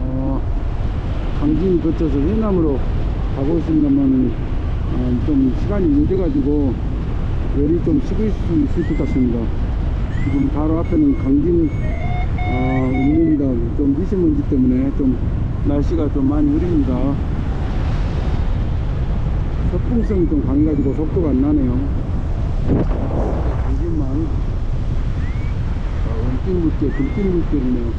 어, 강진 거쳐서 해남으로 가고 있습니다만 어, 좀 시간이 늦어가지고 열이 좀 식을 수 있을 것 같습니다. 지금 바로 앞에는 강진 어, 있습니다. 좀 미세먼지 때문에 좀 날씨가 좀 많이 흐립니다. 서풍성이 좀 강해가지고 속도가 안 나네요. 강진만